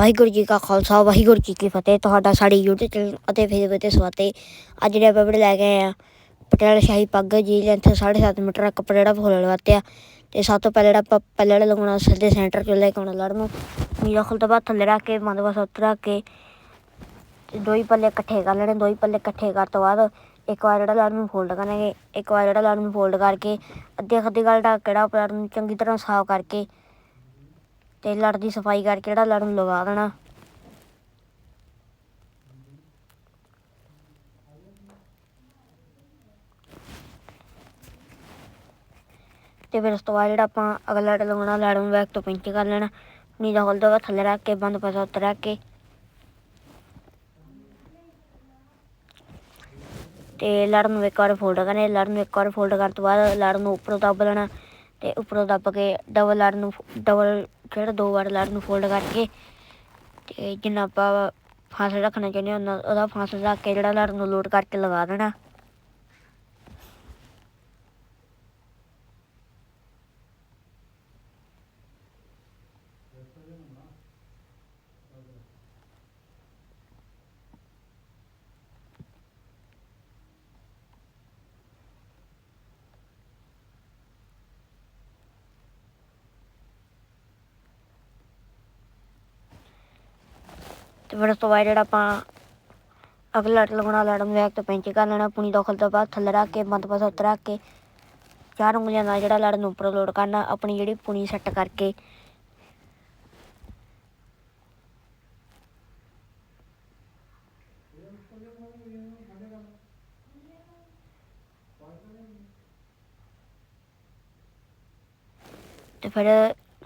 ਵਾਹਿਗੁਰੂ ਜੀ ਕਾ ਖਾਲਸਾ, ਵਾਹਿਗੁਰੂ ਜੀ ਕੀ ਫਤਿਹ। ਤੁਹਾਡਾ ਸਾਡੇ YouTube ਚੈਨਲ ਅਤੇ ਫੇਸਬੁੱਕ ਤੇ ਸਵਾਗਤ ਹੈ। ਅੱਜ ਜਿਹੜੇ ਆਪਾਂ ਵੀਡੀਓ ਲੈ ਕੇ ਆਏ ਆ, ਪਟਿਆਲਾ ਸ਼ਾਹੀ ਪੱਗ ਜੀ ਲੈਂਥ 7.5 ਮੀਟਰ ਦਾ ਕੱਪੜਾ ਜਿਹੜਾ ਫੁੱਲ ਲਵਾਤਿਆ ਤੇ ਸਭ ਤੋਂ ਪਹਿਲਾਂ ਜਿਹੜਾ ਆਪਾਂ ਪਹਿਲਾਂ ਜਿਹੜਾ ਲਗਾਉਣਾ, ਸਿੱਧੇ ਸੈਂਟਰ ਚ ਲੈ ਕੇ ਆਉਣਾ ਲੜ ਨੂੰ। ਨੀਲਾ ਖੁੱਲ ਤੋਂ ਬਾਅਦ ਥੱਲੇ ਰੱਖ ਕੇ, ਬੰਦ ਬਸ ਰੱਖ ਕੇ, ਤੇ ਦੋ ਹੀ ਪੱਲੇ ਇਕੱਠੇ ਕਰ ਲੈਣੇ। ਦੋ ਹੀ ਪੱਲੇ ਇਕੱਠੇ ਕਰ ਤੋਂ ਬਾਅਦ ਇੱਕ ਵਾਰ ਜਿਹੜਾ ਲੜ ਨੂੰ ਫੋਲਡ ਕਰਾਂਗੇ। ਇੱਕ ਵਾਰ ਜਿਹੜਾ ਲੜ ਨੂੰ ਫੋਲਡ ਕਰਕੇ ਅੱਧੇ ਖੱਦੀ ਗੱਲ ਦਾ ਕਿਹੜਾ ਲੜ ਨੂੰ ਚੰਗੀ ਤਰ੍ਹਾਂ ਸਾਫ਼ ਕਰਕੇ ਤੇ ਲੜ ਦੀ ਸਫ਼ਾਈ ਕਰਕੇ ਜਿਹੜਾ ਲੜ ਨੂੰ ਲਗਾ ਦੇਣਾ। ਤੇ ਫਿਰ ਉਸ ਤੋਂ ਬਾਅਦ ਜਿਹੜਾ ਆਪਾਂ ਅਗਲਾ ਲੜ ਲਗਾਉਣਾ ਲੜ ਨੂੰ ਬੈਕ ਤੋਂ ਪਿੰਚ ਕਰ ਲੈਣਾ। ਨੀਲਾ ਖੋਲ ਦੋ ਥੱਲੇ ਰੱਖ ਕੇ, ਬੰਦ ਪਾਸਾ ਉੱਤੇ ਰੱਖ ਕੇ। ਤੇ ਲੜ ਨੂੰ ਇੱਕ ਵਾਰ ਫੋਲਡ ਕਰਨੇ, ਲੜ ਨੂੰ ਇੱਕ ਵਾਰ ਫੋਲਡ ਕਰਨ ਤੋਂ ਬਾਅਦ ਲੜ ਨੂੰ ਉੱਪਰੋਂ ਦੱਬ ਲੈਣਾ। ਤੇ ਉੱਪਰੋਂ ਦੱਬ ਕੇ ਡਬਲ ਲੜ ਨੂੰ ਡਬਲ ਜਿਹੜਾ ਦੋ ਵਾਰ ਲੜ ਨੂੰ ਫੋਲਡ ਕਰਕੇ ਤੇ ਜਿੰਨਾ ਆਪਾਂ ਫਾਸਲਾ ਰੱਖਣਾ ਚਾਹੁੰਦੇ ਉਹਨਾਂ ਉਹਦਾ ਫਾਸਲਾ ਰੱਖ ਕੇ ਜਿਹੜਾ ਲੜ ਨੂੰ ਲੋਡ ਕਰਕੇ ਲਗਾ ਦੇਣਾ। ਤੇ ਫਿਰ ਉਸ ਤੋਂ ਬਾਅਦ ਜਿਹੜਾ ਆਪਾਂ ਅਗਲਾ ਲੜ ਲਗਾਉਣਾ ਲੜਨ ਨੂੰ ਬੈਕ ਤੋਂ ਕਰ ਲੈਣਾ, ਪੁਣੀ ਦਖਲ ਤੋਂ ਬਾਅਦ ਥੱਲੇ ਰੱਖ ਕੇ, ਬੰਦ ਪਾਸਾ ਉੱਤੇ ਰੱਖ ਕੇ, ਚਾਰ ਉਂਗਲੀਆਂ ਨਾਲ ਜਿਹੜਾ ਲੜ ਨੂੰ ਉੱਪਰ ਲੋਡ ਕਰਨਾ, ਆਪਣੀ ਜਿਹੜੀ ਪੁਣੀ ਸੈੱਟ ਕਰਕੇ। ਤੇ ਫਿਰ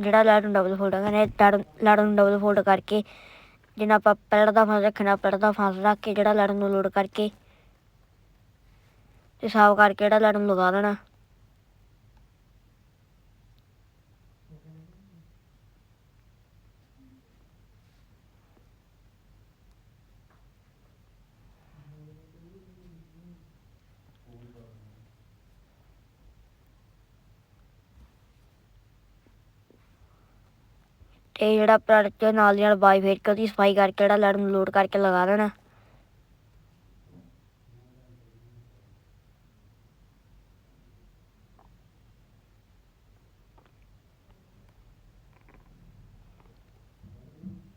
ਜਿਹੜਾ ਲੜ ਨੂੰ ਡਬਲ ਫੋਲਡ ਕਰਨਾ ਲੜ ਲੜ ਨੂੰ ਡਬਲ ਫੋਲਡ ਕਰਕੇ ਜਿੰਨਾ ਆਪਾਂ ਪੈੜ ਦਾ ਫਾਂਸ ਰੱਖਣਾ ਪੈੜ ਦਾ ਫਾਂਸ ਰੱਖ ਕੇ ਜਿਹੜਾ ਲੜ ਨੂੰ ਲੋਡ ਕਰਕੇ ਤੇ ਸਾਫ਼ ਕਰਕੇ ਜਿਹੜਾ ਲੜ ਲਗਾ ਦੇਣਾ। ਤੇ ਜਿਹੜਾ ਪ੍ਰੋਡਕਟ ਨਾਲ ਦੀ ਨਾਲ ਬਾਈ ਫੇਰ ਕੇ ਉਹਦੀ ਸਫ਼ਾਈ ਕਰਕੇ ਜਿਹੜਾ ਲੜ ਨੂੰ ਲੋਡ ਕਰਕੇ ਲਗਾ ਦੇਣਾ।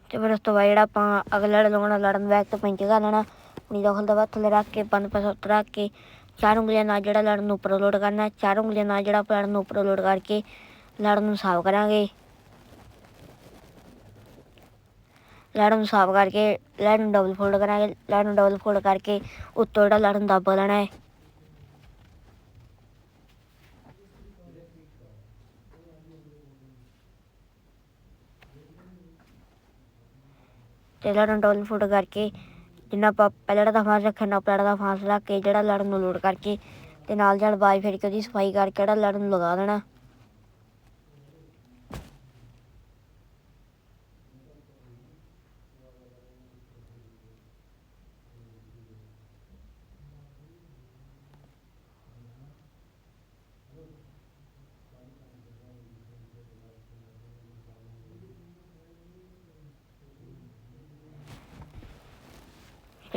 ਤੇ ਫਿਰ ਉਸ ਤੋਂ ਬਾਅਦ ਜਿਹੜਾ ਆਪਾਂ ਅਗਲਾ ਲੜ ਲਗਾਉਣਾ ਲੜਨ ਬੈਕ ਤੋਂ ਪਿੰਚ ਕਰ ਲੈਣਾ। ਆਪਣੀ ਦਖਲ ਦਾ ਬਾਅਦ ਥੱਲੇ ਰੱਖ ਕੇ ਬੰਦ ਪਾਸਾ ਉੱਤੇ ਰੱਖ ਕੇ, ਚਾਰ ਉਂਗਲੀਆਂ ਨਾਲ ਜਿਹੜਾ ਲੜਨ ਨੂੰ ਉੱਪਰ ਲੋਡ ਕਰਨਾ, ਚਾਰ ਉਂਗਲੀਆਂ ਨਾਲ ਜਿਹੜਾ ਲੜਨ ਨੂੰ ਉੱਪਰ ਲੋਡ ਕਰਕੇ ਲੜਨ ਨੂੰ ਸਾਫ਼ ਕਰਾਂਗੇ। ਲੜ ਨੂੰ ਸਾਫ਼ ਕਰਕੇ, ਲੜ ਨੂੰ ਡਬਲ ਫੋਲਡ ਕਰਾਂਗੇ, ਲੜ ਨੂੰ ਡਬਲ ਫੋਲਡ ਕਰਕੇ ਉੱਤੋਂ ਜਿਹੜਾ ਲੜ ਨੂੰ ਦੱਬ ਲੈਣਾ ਹੈ। ਤੇ ਲੜ ਨੂੰ ਡਬਲ ਫੋਲਡ ਕਰਕੇ ਜਿੰਨਾ ਆਪਾਂ ਪਹਿਲਾਂ ਦਾ ਫਾਂਸ ਰੱਖਣਾ ਪਹਿਲਾਂ ਦਾ ਫਾਂਸ ਰੱਖ ਕੇ ਜਿਹੜਾ ਲੜਨ ਨੂੰ ਲੋਡ ਕਰਕੇ ਤੇ ਨਾਲ ਜਲ ਬਾਈ ਫਿਰ ਕੇ ਉਹਦੀ ਸਫ਼ਾਈ ਕਰਕੇ ਜਿਹੜਾ ਲੜਨ ਨੂੰ ਲਗਾ ਦੇਣਾ।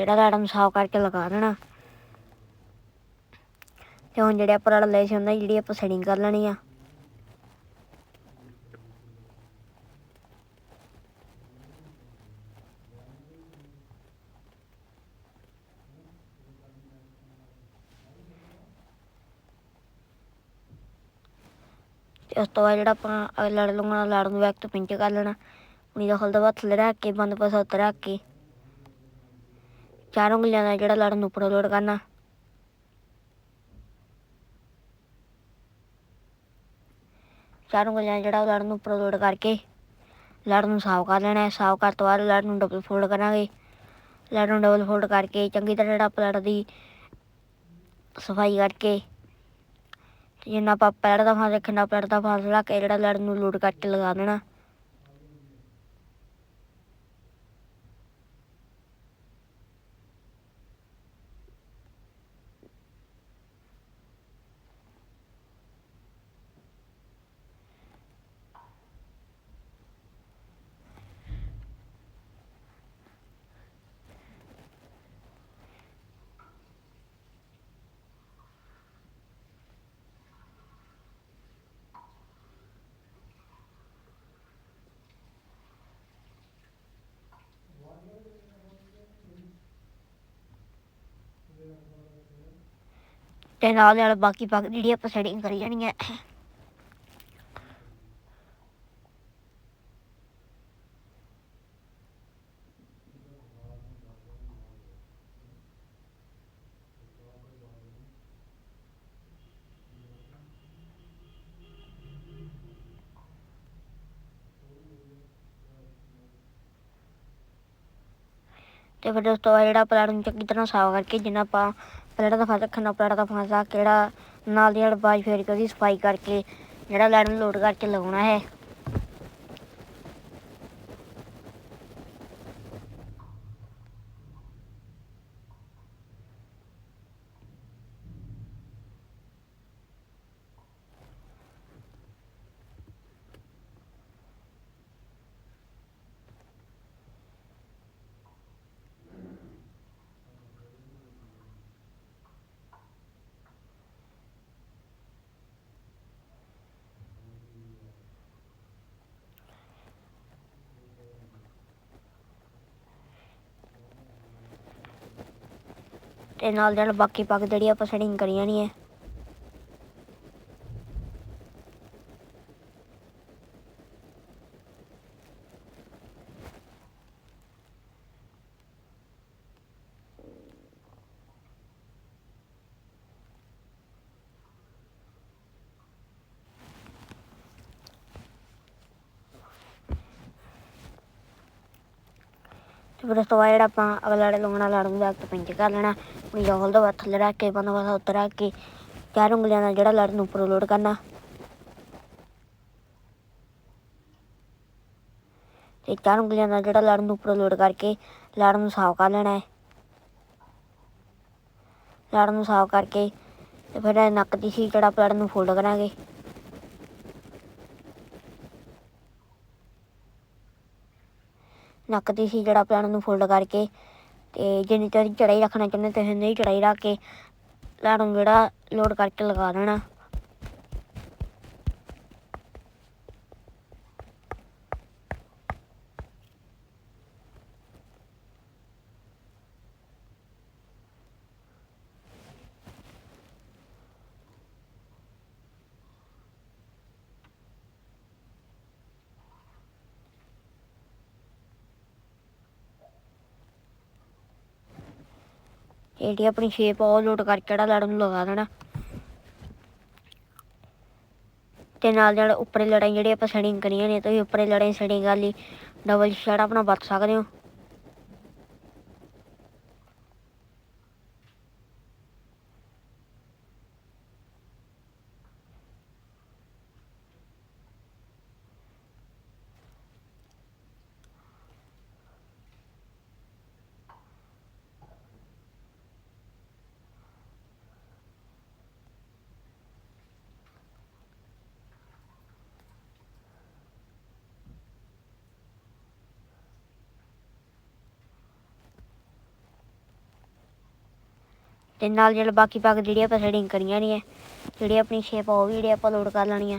ਜਿਹੜਾ ਲੜ ਨੂੰ ਸਾਫ਼ ਕਰਕੇ ਲਗਾ ਦੇਣਾ। ਤੇ ਹੁਣ ਜਿਹੜੇ ਆਪਾਂ ਲੜ ਲਏ ਸੀ, ਉਹਨਾਂ ਦੀ ਜਿਹੜੀ ਆਪਾਂ ਸੈਟਿੰਗ ਕਰ ਲੈਣੀ ਆ। ਤੇ ਉਸ ਤੋਂ ਬਾਅਦ ਜਿਹੜਾ ਆਪਾਂ ਲੜ ਲੂੰਗਾ ਲੜ ਨੂੰ ਬੈਕ ਤੋਂ ਪਿੰਚ ਕਰ ਲੈਣਾ। ਉਨੀ ਦਾ ਖੁੱਲਦਾ ਬਾਅਦ ਥੱਲੇ ਰੱਖ ਕੇ, ਬੰਦ ਪਾਸਾ ਉੱਤੇ ਰੱਖ ਕੇ। ਚਾਰ ਉਂਗਲੀਆਂ ਨਾਲ ਜਿਹੜਾ ਲੜਨ ਨੂੰ ਉੱਪਰ ਲੋਡ ਕਰਨਾ? ਚਾਰ ਉਂਗਲੀਆਂ ਜਿਹੜਾ ਲੜ ਨੂੰ ਉੱਪਰੋਂ ਲੋਡ ਕਰਕੇ ਲੜ ਨੂੰ ਸਾਫ਼ ਕਰ ਲੈਣਾ ਹੈ। ਸਾਫ਼ ਕਰਨ ਤੋਂ ਬਾਅਦ ਲੜ ਨੂੰ ਡਬਲ ਫੋਲਡ ਕਰਾਂਗੇ। ਲੜ ਨੂੰ ਡਬਲ ਫੋਲਡ ਕਰਕੇ ਚੰਗੀ ਤਰ੍ਹਾਂ ਜਿਹੜਾ ਆਪਾਂ ਦੀ ਸਫ਼ਾਈ ਕਰਕੇ ਜਿੰਨਾ ਆਪਾਂ ਪੈਰ ਦਾ ਫਾਂਸ ਰੱਖਣਾ ਪੈਰ ਦਾ ਫਾਂਸ ਰੱਖ ਕੇ ਜਿਹੜਾ ਲੜ ਨੂੰ ਲੋਡ ਕਰਕੇ ਲਗਾ ਦੇਣਾ। ਤੇ ਨਾਲ ਨਾਲ ਬਾਕੀ ਪੱਗ ਜਿਹੜੀ ਆਪਾਂ ਸੈਟਿੰਗ ਕਰੀ ਜਾਣੀ ਹੈ। ਤੇ ਫਿਰ ਦੋਸਤੋ ਬਾਅਦ ਜਿਹੜਾ ਪਲਾਟ ਨੂੰ ਚੰਗੀ ਤਰ੍ਹਾਂ ਸਾਫ਼ ਕਰਕੇ ਜਿੰਨਾ ਆਪਾਂ ਪਲਾਟ ਦਾ ਫਾਸਾ ਰੱਖਣਾ, ਪਲਾਟ ਦਾ ਫਾਸਾ ਕਿਹੜਾ ਨਾਲ ਦੀ ਨਾਲ ਬਾਜ ਫੇਰ ਕੇ ਉਹਦੀ ਸਫ਼ਾਈ ਕਰਕੇ ਜਿਹੜਾ ਲੈਡ ਨੂੰ ਲੋਡ ਕਰਕੇ ਲਗਾਉਣਾ ਹੈ। ਤੇ ਨਾਲ ਨਾਲ ਬਾਕੀ ਪੱਗ ਜਿਹੜੀ ਆਪਾਂ ਸੈਟਿੰਗ ਕਰੀ ਜਾਣੀ ਹੈ ਤੇ ਫਿਰ ਉਸ ਤੋਂ ਬਾਅਦ ਜਿਹੜਾ ਆਪਾਂ ਅਗਲਾ ਲੰਗਣਾ ਲੜ ਨੂੰ ਜਾ ਕੇ ਪਿੰਚ ਕਰ ਲੈਣਾ ਆਪਣੀ ਜੋਲ ਦਾ ਥੱਲੇ ਰੱਖ ਕੇ ਬੰਦਾ ਬਸ ਉੱਤੇ ਰੱਖ ਕੇ, ਚਾਰ ਉਂਗਲੀਆਂ ਨਾਲ ਜਿਹੜਾ ਲੜ ਨੂੰ ਉੱਪਰ ਲੋਡ ਕਰਨਾ। ਤੇ ਚਾਰ ਉਂਗਲੀਆਂ ਨਾਲ ਜਿਹੜਾ ਲੜ ਨੂੰ ਉੱਪਰ ਲੋਡ ਕਰਕੇ ਲੜ ਨੂੰ ਸਾਫ਼ ਕਰ ਲੈਣਾ ਹੈ। ਲੜ ਨੂੰ ਸਾਫ਼ ਕਰਕੇ ਤੇ ਫਿਰ ਇਹ ਨੱਕ ਦੀ ਸੀ ਜਿਹੜਾ ਲੜ ਨੂੰ ਫੋਲਡ ਕਰਾਂਗੇ। ਨੱਕ ਦੀ ਸੀ ਜਿਹੜਾ ਪਲਾਨ ਨੂੰ ਫੋਲਡ ਕਰਕੇ ਤੇ ਜਿੰਨੀ ਤੇਰੀ ਚੜਾਈ ਰੱਖਣਾ ਚਾਹੁੰਦੇ ਤੇ ਨਹੀਂ ਚੜਾਈ ਰੱਖ ਕੇ, ਲੜ ਨੂੰ ਜਿਹੜਾ ਲੋਡ ਕਰਕੇ ਲਗਾ ਦੇਣਾ। ਤੇ ਆਪਣੀ ਸ਼ੇਪ ਉਹ ਲੋਡ ਕਰਕੇ ਜਿਹੜਾ ਲੜਨ ਨੂੰ ਲਗਾ ਦੇਣਾ। ਤੇ ਨਾਲ ਜਿਹੜਾ ਉੱਪਰੇ ਲੜਾਈ ਜਿਹੜੀ ਆਪਾਂ ਸੈਟਿੰਗ ਕਰੀਆਂ ਨੇ, ਤੁਸੀਂ ਉੱਪਰੇ ਲੜਾਈ ਸੈਟਿੰਗ ਵਾਲੀ ਡਬਲ ਸ਼ੇਡ ਆਪਣਾ ਵਰਤ ਸਕਦੇ ਹੋ। ਤੇ ਨਾਲ ਜਿਹੜਾ ਬਾਕੀ ਪੱਗ ਜਿਹੜੀ ਆਪਾਂ ਸੈਟਿੰਗ ਕਰੀਆਂ ਨਹੀਂ ਹੈ ਜਿਹੜੀ ਆਪਣੀ ਸ਼ੇਪ ਆ, ਉਹ ਵੀ ਜਿਹੜੀ ਆਪਾਂ ਲੋਡ ਕਰ ਲੈਣੀ ਆ।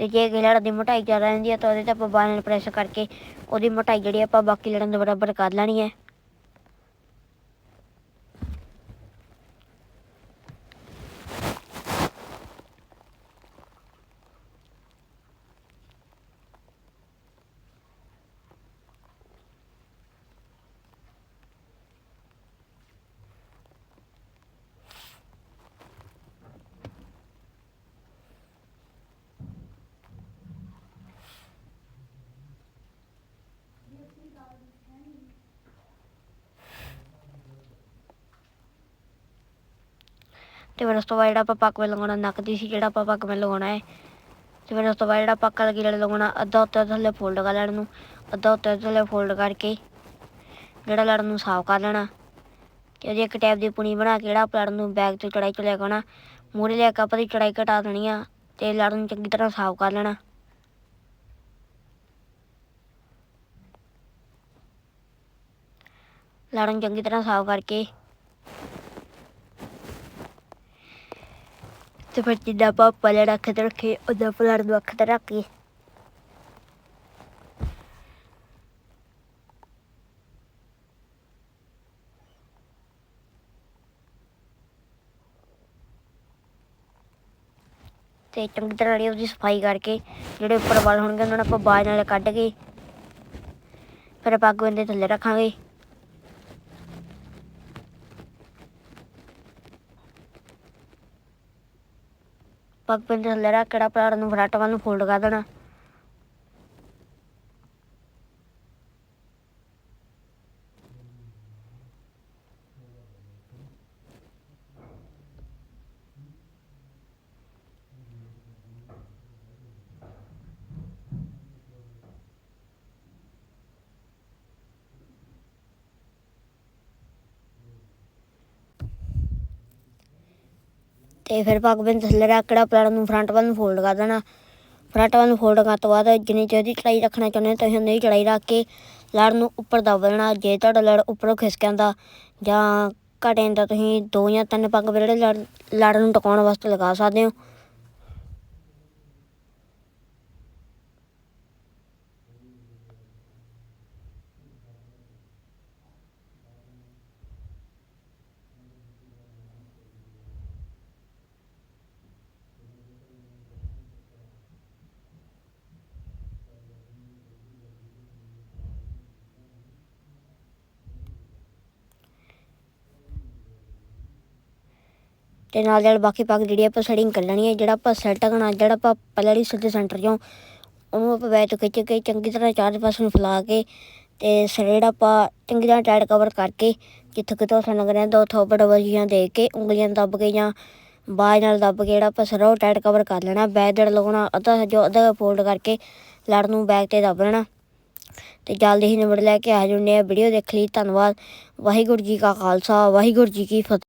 ਤੇ ਜੇ ਕਿ ਲੜ ਦੀ ਮੋਟਾਈ ਜ਼ਿਆਦਾ ਰਹਿੰਦੀ ਹੈ ਤਾਂ ਉਹਦੇ ਤੇ ਆਪਾਂ ਬਾਲ ਨਾਲ ਪ੍ਰੈਸ ਕਰਕੇ ਉਹਦੀ ਮੋਟਾਈ ਜਿਹੜੀ ਆਪਾਂ ਬਾਕੀ ਲੜਨ ਦੇ ਬਰਾਬਰ ਕਰ ਲੈਣੀ ਹੈ ਤੇ ਫਿਰ ਉਸ ਤੋਂ ਬਾਅਦ ਜਿਹੜਾ ਆਪਾਂ ਪੱਕ ਵੇ ਲਗਾਉਣਾ ਨੱਕ ਦੀ ਸੀ ਜਿਹੜਾ ਆਪਾਂ ਪੱਕ ਵੇ ਲਗਾਉਣਾ ਹੈ। ਤੇ ਫਿਰ ਉਸ ਤੋਂ ਬਾਅਦ ਜਿਹੜਾ ਪੱਕਾ ਲਗੀ ਲਗਾਉਣਾ ਅੱਧਾ ਉੱਤੇ ਥੱਲੇ ਫੋਲਡ ਕਰ ਲੈਣ ਨੂੰ, ਅੱਧਾ ਉੱਤੇ ਥੱਲੇ ਫੋਲਡ ਕਰਕੇ ਜਿਹੜਾ ਲੜ ਨੂੰ ਸਾਫ਼ ਕਰ ਲੈਣਾ। ਤੇ ਉਹਦੀ ਇੱਕ ਟਾਈਪ ਦੀ ਪੁਣੀ ਬਣਾ ਕੇ ਜਿਹੜਾ ਆਪਾਂ ਲੜ ਨੂੰ ਬੈਗ ਤੋਂ ਚੜਾਈ ਚ ਲੈ ਕੇ ਆਉਣਾ, ਮੂਹਰੇ ਲੈ ਕੇ ਆਪਾਂ ਦੀ ਚੜਾਈ ਘਟਾ ਦੇਣੀ ਆ ਤੇ ਲੜ ਨੂੰ ਚੰਗੀ ਤਰ੍ਹਾਂ ਸਾਫ਼ ਕਰ ਲੈਣਾ। ਲੜ ਨੂੰ ਚੰਗੀ ਤਰ੍ਹਾਂ ਸਾਫ਼ ਕਰਕੇ ਤੇ ਫਿਰ ਜਿੱਦਾਂ ਆਪਾਂ ਪਲੜ ਅੱਖ ਤੇ ਰੱਖੇ ਉਦਾਂ ਪਲੜ ਨੂੰ ਅੱਖ ਤੇ ਰੱਖ ਕੇ ਤੇ ਚੰਗੀ ਤਰ੍ਹਾਂ ਜਿਹੜੀ ਉਹਦੀ ਸਫ਼ਾਈ ਕਰਕੇ ਜਿਹੜੇ ਉੱਪਰ ਵਾਲ ਹੋਣਗੇ ਉਹਨਾਂ ਨੂੰ ਆਪਾਂ ਬਾਜ ਨਾਲ ਕੱਢ ਕੇ ਫਿਰ ਆਪਾਂ ਅੱਗੋਂ ਇਹਦੇ ਥੱਲੇ ਰੱਖਾਂਗੇ ਪੱਗ ਬੰਦੇ ਥੱਲੇ ਰੱਖ ਕਿਹੜਾ ਪਲਾੜ ਨੂੰ ਫਰੰਟ ਵੱਲ ਨੂੰ ਫੋਲਡ ਕਰ ਦੇਣਾ। ਤੇ ਫਿਰ ਪੱਗ ਬੰਦੇ ਥੱਲੇ ਰੱਖ ਕੇ ਪਲਾੜ ਨੂੰ ਫਰੰਟ ਵੱਲ ਨੂੰ ਫੋਲਡ ਕਰ ਦੇਣਾ। ਫਰੰਟ ਵੱਲ ਨੂੰ ਫੋਲਡ ਕਰਨ ਤੋਂ ਬਾਅਦ ਜਿੰਨੀ ਚਾਹੀਦੀ ਚੜਾਈ ਰੱਖਣਾ ਚਾਹੁੰਦੇ ਹੋ, ਤੁਸੀਂ ਉਨੀ ਚੜਾਈ ਰੱਖ ਕੇ ਲੜ ਨੂੰ ਉੱਪਰ ਦਬ ਦੇਣਾ। ਜੇ ਤੁਹਾਡਾ ਲੜ ਉੱਪਰੋਂ ਖਿਸਕ ਜਾਂਦਾ ਜਾਂ ਘਟ ਜਾਂਦਾ ਤੁਸੀਂ ਦੋ ਜਾਂ ਤਿੰਨ ਪੱਗ ਜਿਹੜੇ ਲੜ ਲੜ ਨੂੰ ਟਿਕਾਉਣ ਵਾਸਤੇ ਲਗਾ ਸਕਦੇ ਹੋ। ਤੇ ਨਾਲ ਨਾਲ ਬਾਕੀ ਪੱਗ ਜਿਹੜੀ ਆਪਾਂ ਸੈਟਿੰਗ ਕਰ ਲੈਣੀ ਹੈ, ਜਿਹੜਾ ਆਪਾਂ ਸੈੱਟ ਕਰਨਾ, ਜਿਹੜਾ ਆਪਾਂ ਪਹਿਲਾਂ ਵਾਲੀ ਸਿੱਧੇ ਸੈਂਟਰ ਚੋਂ, ਉਹਨੂੰ ਆਪਾਂ ਬੈਕ ਤੋਂ ਖਿੱਚ ਕੇ ਚੰਗੀ ਤਰ੍ਹਾਂ ਚਾਰ ਪਾਸੇ ਨੂੰ ਫੈਲਾ ਕੇ ਤੇ ਸਿਰੇ ਜਿਹੜਾ ਆਪਾਂ ਚੰਗੀ ਤਰ੍ਹਾਂ ਟਾਈਟ ਕਵਰ ਕਰਕੇ, ਜਿੱਥੇ ਕਿਤੋਂ ਆਪਾਂ ਲੱਗ ਰਿਹਾ ਦੋ ਥੋਪ ਡਬਲੀਆਂ ਦੇ ਕੇ ਉਂਗਲੀਆਂ ਦੱਬ ਕੇ ਜਾਂ ਬਾਜ ਨਾਲ ਦੱਬ ਕੇ ਜਿਹੜਾ ਆਪਾਂ ਸਿਰਾ ਉਹ ਟਾਈਟ ਕਵਰ ਕਰ ਲੈਣਾ, ਬੈਕ ਦੜ ਲਗਾਉਣਾ, ਅੱਧਾ ਜੋ ਅੱਧਾ ਫੋਲਡ ਕਰਕੇ ਲੜ ਨੂੰ ਬੈਕ ਤੇ ਦੱਬ ਲੈਣਾ। ਤੇ ਜਲਦੀ ਹੀ ਨਿਬੜ ਲੈ ਕੇ ਆ ਜੁੰਨੇ ਆ ਵੀਡੀਓ ਦੇਖ ਲਈ, ਧੰਨਵਾਦ। ਵਾਹਿਗੁਰੂ ਜੀ ਕਾ ਖਾਲਸਾ, ਵਾਹਿਗੁਰੂ ਜੀ ਕੀ ਫਤਿਹ।